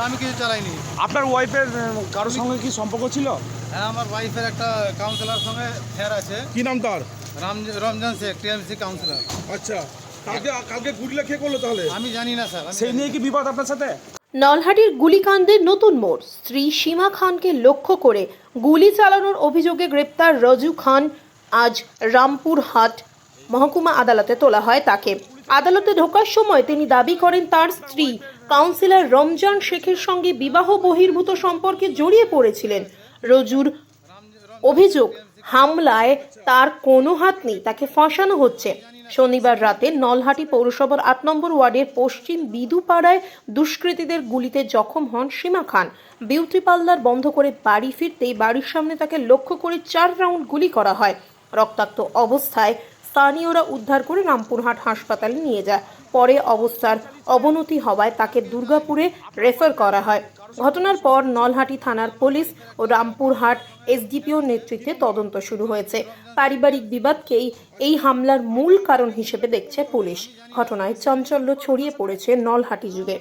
না আমি কিছু চালাইনি। আপনার ওয়াইফের কারোর সঙ্গে কি সম্পর্ক ছিল? হ্যাঁ আমার ওয়াইফের একটা কাউন্সিলর সঙ্গে ফেয়ার আছে। কি নাম তার? রাম রমজান শেখ টিএমসি কাউন্সিলর আচ্ছা কালকে কালকে গুড়িলা খেয়ে করল তাহলে? আমি জানি না স্যার সেই নিয়ে কি বিপদ আপনার সাথে? নলহাটির গুলিকাণ্ডের নতুন মোড়। স্ত্রী সীমা খানকে লক্ষ্য করে গুলি চালানোর অভিযোগে গ্রেপ্তার রজু খান। আজ রামপুরহাট মহকুমা আদালতে তোলা হয় তাকে। আদালতে ঢোকার সময় তিনি দাবি করেন তার স্ত্রী কাউন্সিলর রমজান শেখের সঙ্গে বিবাহ বহির্ভূত সম্পর্কে জড়িয়ে পড়েছিলেন। রজুর অভিযোগ, হামলায় তার কোনো হাত নেই, তাকে ফাঁসানো হচ্ছে। শনিবার রাতে নলহাটি পৌরসভার আট নম্বর ওয়ার্ডের পশ্চিম বিদুপাড়ায় দুষ্কৃতীদের গুলিতে জখম হন সীমা খান। বিউটি পার্লার বন্ধ করে বাড়ি ফিরতেই বাড়ির সামনে তাকে লক্ষ্য করে চার রাউন্ড গুলি করা হয়। রক্তাক্ত অবস্থায় স্থানীয়রা উদ্ধার করে রামপুরহাট হাসপাতালে নিয়ে যায়। পরে অবস্থার অবনতি হওয়ায় তাকে দুর্গাপুরে রেফার করা হয়। ঘটনার পর নলহাটি থানার পুলিশ ও রামপুরহাট এসডিপিওর নেতৃত্বে তদন্ত শুরু হয়েছে। পারিবারিক বিবাদকেই এই হামলার মূল কারণ হিসেবে দেখছে পুলিশ। ঘটনায় চাঞ্চল্য ছড়িয়ে পড়েছে নলহাটি যুগে।